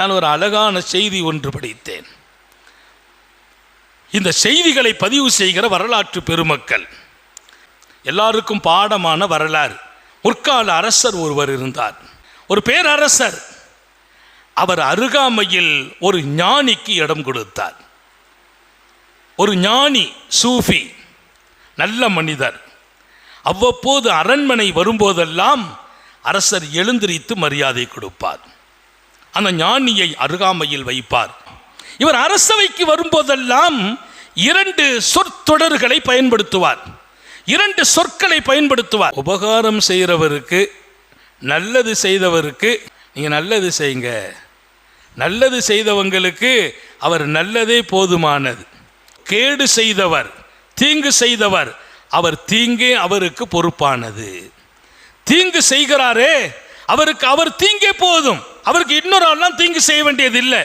நான் ஒரு அழகான செய்தி ஒன்று படித்தேன். இந்த செய்திகளை பதிவு செய்கிற வரலாற்று பெருமக்கள் எல்லாருக்கும் பாடமான வரலாறு. முற்கால அரசர் ஒருவர் இருந்தார். ஒரு பேரரசர் அவர் அருகாமையில் ஒரு ஞானிக்கு இடம் கொடுத்தார். ஒரு ஞானி சூஃபி நல்ல மனிதர். அவ்வப்போது அரண்மனை வரும்போதெல்லாம் அரசர் எழுந்திரித்து மரியாதை கொடுப்பார். அந்த ஞானியை அருகாமையில் வைப்பார். இவர் அரசவைக்கு வரும்போதெல்லாம் இரண்டு சொற்தொடர்களை பயன்படுத்துவார். இரண்டு சொற்களை பயன்படுத்துவார். உபகாரம் செய்கிறவருக்கு நல்லது செய்தவருக்கு நீங்கள் நல்லது செய்யுங்க நல்லது செய்தவங்களுக்கு அவர் நல்லதே போதுமானது. கேடு செய்தவர் தீங்கு செய்தவர் அவர் தீங்கே அவருக்கு பொறுப்பானது. தீங்கு செய்கிறாரே அவருக்கு அவர் தீங்கே போதும். அவருக்கு இன்னொரு ஆள்லாம் தீங்கு செய்ய வேண்டியது இல்லை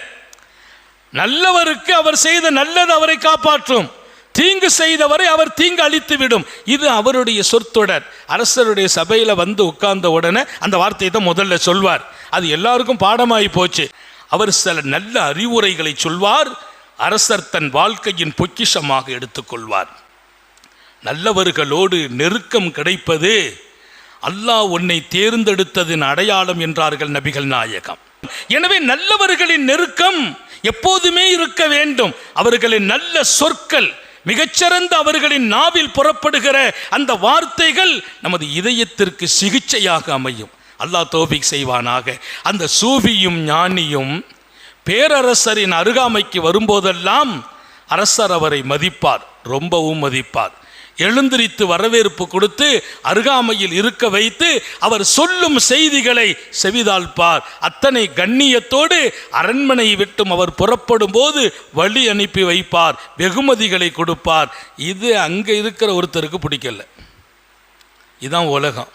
நல்லவருக்கு அவர் செய்த நல்லது அவரை காப்பாற்றும். தீங்கு செய்தவரை அவர் தீங்கு அழித்து விடும் இது அவருடைய சொற்தொடர். அரசருடைய சபையில் வந்து உட்கார்ந்த உடனே அந்த வார்த்தையை தான் முதல்ல சொல்வார். அது எல்லாருக்கும் பாடமாகி போச்சு. அவர் சில நல்ல அறிவுரைகளை சொல்வார். அரசர் தன் வாழ்க்கையின் பொக்கிஷமாக எடுத்துக்கொள்வார். நல்லவர்களோடு நெருக்கம் கிடைப்பது அல்லாஹ் உன்னை தேர்ந்தெடுத்ததின் அடையாளம் என்றார்கள் நபிகள் நாயகம். எனவே நல்லவர்களின் நெருக்கம் எப்போதுமே இருக்க வேண்டும். அவர்களின் நல்ல சொற்கள் மிகச்சிறந்த அவர்களின் நாவில் புறப்படுகிற அந்த வார்த்தைகள் நமது இதயத்திற்கு சிகிச்சையாக அமையும். அல்லாஹ் தோபிக் செய்வானாக. அந்த சூஃபியும் ஞானியும் பேரரசரின் அருகாமைக்கு வரும்போதெல்லாம் அரசர் அவரை மதிப்பார் ரொம்பவும் மதிப்பார். எழுந்திரித்து வரவேற்பு கொடுத்து அருகாமையில் இருக்க வைத்து அவர் சொல்லும் செய்திகளை செவிதாழ்ப்பார். அத்தனை கண்ணியத்தோடு அரண்மனை விட்டும் அவர் புறப்படும் போது வழி அனுப்பி வைப்பார் வெகுமதிகளை கொடுப்பார். இது அங்கே இருக்கிற ஒருத்தருக்கு பிடிக்கல. இதான் உலகம்.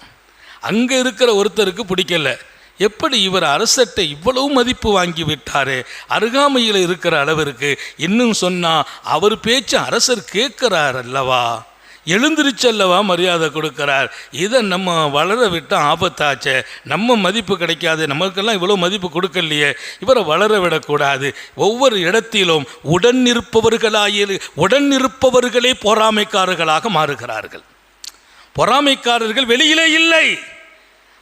அங்கே இருக்கிற ஒருத்தருக்கு பிடிக்கல. எப்படி இவர் அரசட்டை இவ்வளவு மதிப்பு வாங்கி விட்டாரு? அருகாமையில் இருக்கிற அளவிற்கு. இன்னும் சொன்னால் அவர் பேச்சு அரசர் கேட்கிறார் அல்லவா? எழுந்திருச்சல்லவா மரியாதை கொடுக்கிறார். இதை நம்ம வளர விட்டால் ஆபத்தாச்சே. நம்ம மதிப்பு கிடைக்காது. நமக்கெல்லாம் இவ்வளோ மதிப்பு கொடுக்கலையே. இவரை வளர விடக்கூடாது. ஒவ்வொரு இடத்திலும் உடன் இருப்பவர்களாக உடன் இருப்பவர்களே பொறாமைக்காரர்களாக மாறுகிறார்கள். பொறாமைக்காரர்கள் வெளியிலே இல்லை.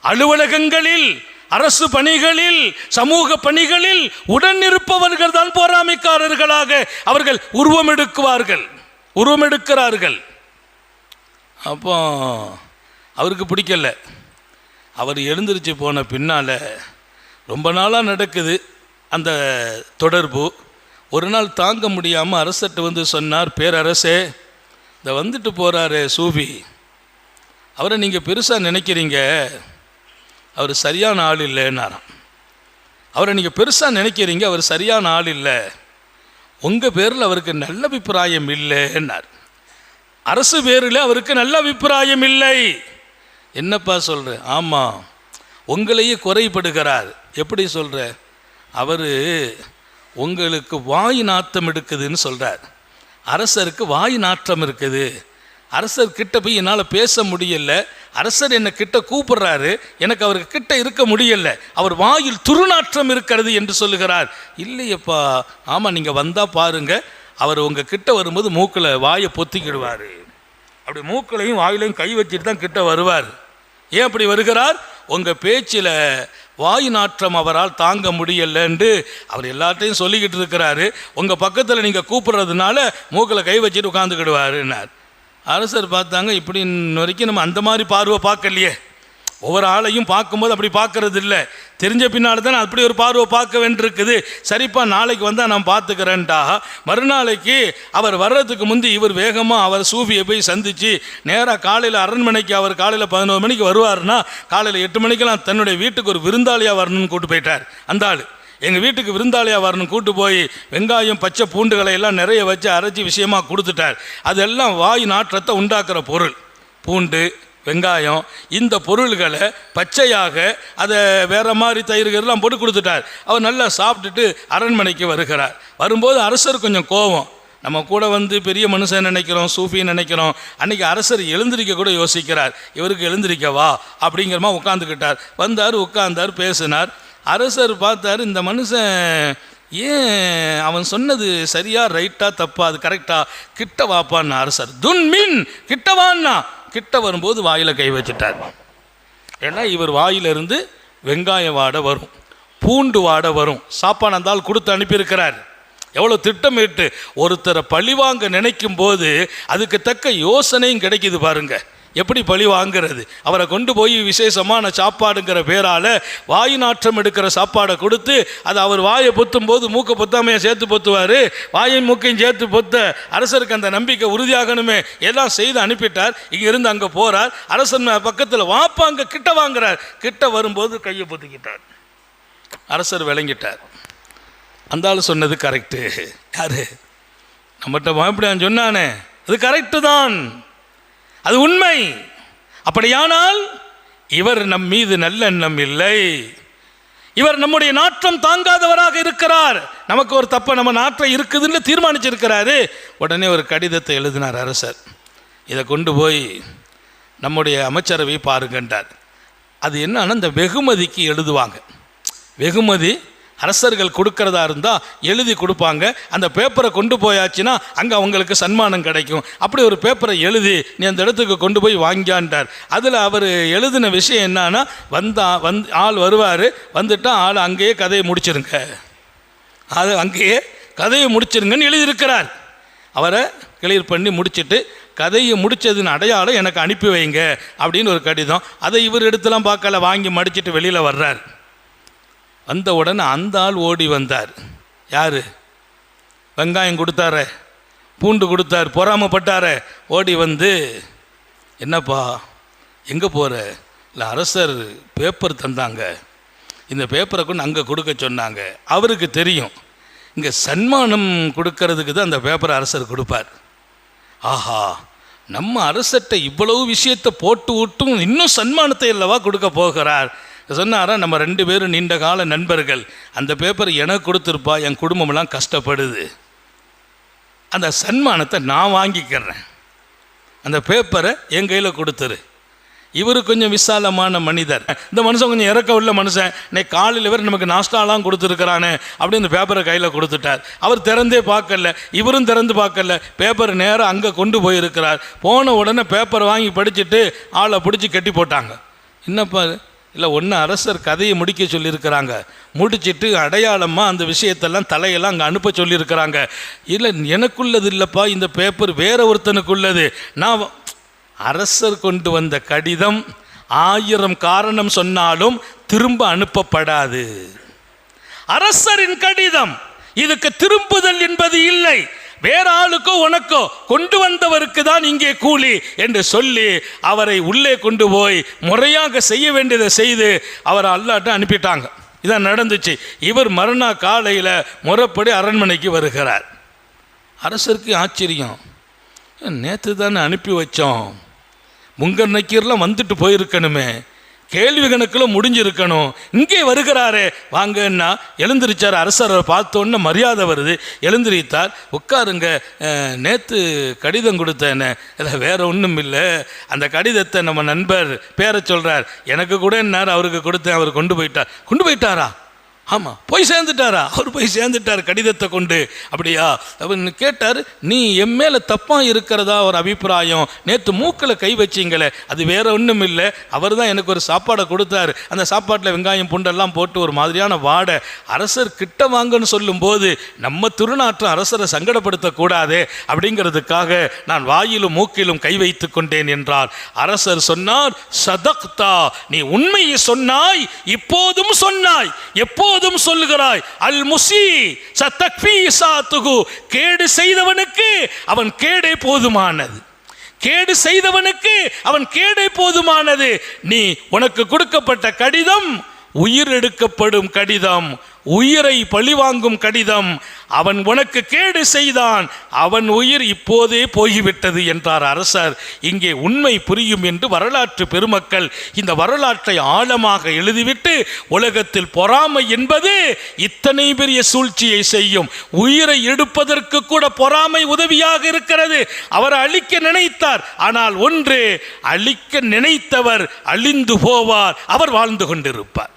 அலுவலகங்களில் அரசு பணிகளில் சமூக பணிகளில் உடன் இருப்பவர்கள் தான் பொறாமைக்காரர்களாக அவர்கள் உருவமெடுக்குவார்கள் உருவமெடுக்கிறார்கள் அப்போ அவருக்கு பிடிக்கல. அவர் எழுந்திருச்சு போன பின்னால் ரொம்ப நாளாக நடக்குது அந்த தொடர்பு. ஒரு நாள் தாங்க முடியாமல் அரசர்கிட்ட வந்து சொன்னார் பேரரசே இந்த வந்துட்டு போகிறாரு சூஃபி அவரை நீங்கள் பெருசாக நினைக்கிறீங்க. அவர் சரியான ஆள் இல்லைன்னாராம். அவரை நீங்கள் பெருசாக நினைக்கிறீங்க அவர் சரியான ஆள் இல்லை. உங்கள் பேரில் அவருக்கு நல்ல அபிப்பிராயம் இல்லைன்னார். அரசு பேரில் அவருக்கு நல்ல அபிப்பிராயம் இல்லை. என்னப்பா சொல்கிற ஆமாம் உங்களையே குறைபடுகிறார் எப்படி சொல்கிற அவர் உங்களுக்கு வாய் நாத்தம் எடுக்குதுன்னு சொல்கிறார் அரசருக்கு வாய் நாற்றம் இருக்குது. அரசர் கிட்ட போய் என்னால் பேச முடியல. அரசர் என்னை கிட்ட கூப்பிடுறாரு. எனக்கு அவருக்கு கிட்ட இருக்க முடியல. அவர் வாயில் துருநாற்றம் இருக்கிறது என்று சொல்லுகிறார். இல்லையப்பா. ஆமாம் நீங்கள் வந்தால் பாருங்கள் அவர் உங்கள் கிட்ட வரும்போது மூக்கில் வாயை பொத்திக்கிடுவார். அப்படி மூக்கிலையும் வாயிலையும் கை வச்சுட்டு தான் கிட்ட வருவார். ஏன் அப்படி வருகிறார்? உங்கள் பேச்சில் வாய் நாற்றம் அவரால் தாங்க முடியலன்ட்டு அவர் எல்லாத்தையும் சொல்லிக்கிட்டு இருக்கிறாரு. உங்கள் பக்கத்தில் நீங்கள் கூப்பிட்றதுனால மூக்கில் கை வச்சுட்டு உட்காந்துக்கிடுவாருன்னார் அரசர் பார்த்தாங்க இப்படி இன்ன வரைக்கும் நம்ம அந்த மாதிரி பார்வை பார்க்கலையே. ஒவ்வொரு ஆளையும் பார்க்கும்போது அப்படி பார்க்கறது இல்லை தெரிஞ்ச பின்னால் தான் அப்படி ஒரு பார்வை பார்க்க வேண்டியிருக்குது. சரிப்பா நாளைக்கு வந்தால் நான் பார்த்துக்கிறேன்டா மறுநாளைக்கு அவர் வர்றதுக்கு முந்தி இவர் வேகமாக அவர் சூஃபியை போய் சந்தித்து நேராக காலையில் அரண்மனைக்கு அவர் காலையில் பதினோரு மணிக்கு வருவார்னா காலையில் எட்டு மணிக்கெல்லாம் தன்னுடைய வீட்டுக்கு ஒரு விருந்தாளியாக வரணும்னு கூட்டு போயிட்டார். அந்த ஆள். எங்கள் வீட்டுக்கு விருந்தாளியாக வரணும் கூட்டு போய் வெங்காயம் பச்சை பூண்டுகளை எல்லாம் நிறைய வச்சு அரைச்சி விஷயமாக கொடுத்துட்டார். அதெல்லாம் வாய் நாற்றத்தை உண்டாக்குற பொருள். பூண்டு வெங்காயம் இந்த பொருள்களை பச்சையாக அதை வேறு மாதிரி தயிர்கள்லாம் போட்டு கொடுத்துட்டார். அவர் நல்லா சாப்பிட்டுட்டு அரண்மனைக்கு வருகிறார். வரும்போது அரசர் கொஞ்சம் கோபம் நம்ம கூட வந்து பெரிய மனுஷன் நினைக்கிறோம் சூஃபின்னு நினைக்கிறோம். அன்றைக்கி அரசர் எழுந்திருக்க கூட யோசிக்கிறார். இவருக்கு எழுந்திருக்கவா அப்படிங்கிற மாதிரி உட்காந்துக்கிட்டார் வந்தார் உட்கார்ந்தார் பேசினார். அரசர் பார்த்தாரு இந்த மனுஷன் ஏன் அவன் சொன்னது சரியா ரைட்டா தப்பா அது கரெக்டா? கிட்ட வாப்பான்னு அரசர். துன்மின் கிட்ட வான்னா? கிட்ட வரும்போது வாயில் கை வச்சுட்டார். ஏன்னா இவர் வாயிலிருந்து வெங்காய வாடை வரும் பூண்டு வாடை வரும் சாப்பாடு அந்தால் கொடுத்து அனுப்பியிருக்கிறார். எவ்வளோ திட்டமிட்டு ஒருத்தரை பழிவாங்க நினைக்கும் போது அதுக்கு தக்க யோசனையும் கிடைக்கிது பாருங்கள் எப்படி பழி வாங்குறது? அவரை கொண்டு போய் விசேஷமான சாப்பாடுங்கிற பேரால் வாய் நாற்றம் எடுக்கிற சாப்பாடை கொடுத்து அது அவர் வாயை பொத்தும் போது மூக்கை பொத்தாமையை சேர்த்து பொத்துவார். வாயும் மூக்கையும் சேர்த்து பொத்த அரசருக்கு அந்த நம்பிக்கை உறுதியாகணுமே. எல்லாம் செய்து அனுப்பிட்டார். இங்கிருந்து அங்கே போகிறார் அரசன் பக்கத்தில் வாப்பா அங்கே கிட்ட வாங்குறார். கிட்ட வரும்போது கையை பொத்துக்கிட்டார். அரசர் விளங்கிட்டார். அந்த ஆள் சொன்னது கரெக்டு யாரு? நம்மகிட்ட பயப்படான்னு சொன்னானே. அது கரெக்டு தான். அது உண்மை. அப்படியானால் இவர் நம் மீது நல்லெண்ணம் இல்லை. இவர் நம்முடைய நாற்றம் தாங்காதவராக இருக்கிறார். நமக்கு ஒரு தப்பை நம்ம நாற்றம் இருக்குதுன்னு தீர்மானிச்சிருக்கிறாரு. உடனே ஒரு கடிதத்தை எழுதினார் அரசர். இதை கொண்டு போய் நம்முடைய அமைச்சரவை பாருங்கன்றார். அது என்னன்னா இந்த வெகுமதிக்கு எழுதுவாங்க. வெகுமதி அரசர்கள் கொடுக்கறதா இருந்தால் எழுதி கொடுப்பாங்க. அந்த பேப்பரை கொண்டு போயாச்சுன்னா அங்கே அவங்களுக்கு சன்மானம் கிடைக்கும். அப்படி ஒரு பேப்பரை எழுதி நீ அந்த இடத்துக்கு கொண்டு போய் வாங்கியான்ட்டார். அதில் அவர் எழுதின விஷயம் என்னன்னா வந்தா வந்து ஆள் வருவார். வந்துட்டால் ஆள் அங்கேயே கதையை முடிச்சிருங்க. அது அங்கேயே கதையை முடிச்சிருங்கன்னு எழுதியிருக்கிறார். அவரை கிளியர் பண்ணி முடிச்சுட்டு கதையை முடித்ததின் அடையாளம் எனக்கு அனுப்பி வைங்க அப்படின்னு ஒரு கடிதம். அதை இவர் எடுத்துலாம் பார்க்கல வாங்கி மடிச்சிட்டு வெளியில் வர்றார். வந்த உடனே அந்த ஆள் ஓடி வந்தார். யார்? வெங்காயம் கொடுத்தார பூண்டு கொடுத்தார் பொறாமப்பட்டார ஓடி வந்து என்னப்பா எங்கே போகிற இல்லை அரசர் பேப்பர் தந்தாங்க. இந்த பேப்பரை கொண்டு அங்கே கொடுக்க சொன்னாங்க. அவருக்கு தெரியும். இங்கே சன்மானம் கொடுக்கறதுக்கு தான் அந்த பேப்பரை அரசர் கொடுப்பார். ஆஹா நம்ம அரசர்கிட்ட இவ்வளவு விஷயத்தை போட்டு விட்டும் இன்னும் சன்மானத்தை அல்லவா கொடுக்க போகிறார்? சொன்னாரா நம்ம ரெண்டு பேரும் நீண்ட கால நண்பர்கள். அந்த பேப்பர் எனக்கு கொடுத்துருப்பா என் குடும்பமெல்லாம் கஷ்டப்படுது. அந்த சன்மானத்தை நான் வாங்கிக்கிறேன். அந்த பேப்பரை என் கையில் கொடுத்துரு. இவர் கொஞ்சம் விசாலமான மனிதர். இந்த மனுஷன் கொஞ்சம் இறக்க உள்ள மனுஷன். இன்னைக்கு காலையில் வரை நமக்கு நாஸ்டாலாம் கொடுத்துருக்கிறானே அப்படின்னு இந்த பேப்பரை கையில் கொடுத்துட்டார். அவர் திறந்தே பார்க்கல. இவரும் திறந்து பார்க்கல. பேப்பர் நேராக அங்கே கொண்டு போயிருக்கிறார். போன உடனே பேப்பர் வாங்கி படிச்சுட்டு ஆளை பிடிச்சி கட்டி போட்டாங்க. என்னப்பா இல்லை ஒன்று அரசர் கதையை முடிக்க சொல்லியிருக்கிறாங்க. முடிச்சிட்டு அடையாளமாக அந்த விஷயத்தெல்லாம் தலையெல்லாம் அங்கே அனுப்ப சொல்லியிருக்கிறாங்க. இல்லை எனக்குள்ளது இல்லைப்பா இந்த பேப்பர் வேற ஒருத்தனுக்குள்ளது. நான் அரசர் கொண்டு வந்த கடிதம் ஆயிரம் காரணம் சொன்னாலும் திரும்ப அனுப்பப்படாது. அரசரின் கடிதம் இதுக்கு திரும்புதல் என்பது இல்லை. வேற ஆளுக்கோ உனக்கோ கொண்டு வந்தவருக்கு தான் இங்கே கூலி என்று சொல்லி அவரை உள்ளே கொண்டு போய் முறையாக செய்ய வேண்டியதை செய்து அவரை அல்லாட்ட அனுப்பிட்டாங்க. இதான் நடந்துச்சு. இவர் மறுநாள் காலையில் முறைப்படி அரண்மனைக்கு வருகிறார். அரசருக்கு ஆச்சரியம். நேற்று தானே அனுப்பி வச்சோம். முங்கர் நக்கீர்லாம் வந்துட்டு போயிருக்கணுமே. கேள்வி கணக்கில் முடிஞ்சிருக்கணும். இங்கே வருகிறாரே. வாங்கன்னா எழுந்திருச்சார். அரசரை பார்த்தோன்னே மரியாதை வருது. எழுந்திரித்தார் உட்காருங்க. நேற்று கடிதம் கொடுத்தேனே. இல்லை வேற ஒன்றும் இல்லை. அந்த கடிதத்தை நம்ம நண்பர் பேரை சொல்கிறார் எனக்கு கூட என்ன அவருக்கு கொடுத்தேன். அவர் கொண்டு போயிட்டார். கொண்டு போயிட்டாரா? ஆமாம் போய் சேர்ந்துட்டாரா? அவர் போய் சேர்ந்துட்டார் கடிதத்தை கொண்டு. அப்படியா? அவர் கேட்டார் நீ என் மேலே தப்பாக இருக்கிறதா ஒரு அபிப்பிராயம்? நேற்று மூக்கில் கை வச்சிங்களே அது வேற ஒன்றும் இல்லை. அவர் தான் எனக்கு ஒரு சாப்பாடை கொடுத்தாரு. அந்த சாப்பாட்டில் வெங்காயம் பூண்டெல்லாம் போட்டு ஒரு மாதிரியான வாடை. அரசர் கிட்ட வாங்கன்னு சொல்லும்போது நம்ம திருநாற்றம் அரசரை சங்கடப்படுத்தக்கூடாதே. அப்படிங்கிறதுக்காக நான் வாயிலும் மூக்கிலும் கை வைத்து கொண்டேன் என்றார். அரசர் சொன்னார் சதக்தா நீ உண்மையை சொன்னாய் இப்போதும் சொன்னாய். எப்போதும் சொல்லுகிறாய். அல் முசி சத்தக்பீசாத்துகு கேடு செய்தவனுக்கு அவன் கேடே போதுமானது. கேடு செய்தவனுக்கு அவன் கேடே போதுமானது. நீ உனக்கு கொடுக்கப்பட்ட கடிதம் உயிர் எடுக்கப்படும் கடிதம். உயிரை பழிவாங்கும் கடிதம். அவன் உனக்கு கேடு செய்தான். அவன் உயிர் இப்போதே போய்விட்டது என்றார் அரசர். இங்கே உண்மை புரியும் என்று வரலாற்று பெருமக்கள் இந்த வரலாற்றை ஆழமாக எழுதிவிட்டு உலகத்தில் பொறாமை என்பது இத்தனை பெரிய சூழ்ச்சியை செய்யும். உயிரை எடுப்பதற்கு கூட பொறாமை உதவியாக இருக்கிறது. அவர் அழிக்க நினைத்தார். ஆனால் ஒன்று அழிக்க நினைத்தவர் அழிந்து போவார். அவர் வாழ்ந்து கொண்டிருப்பார்.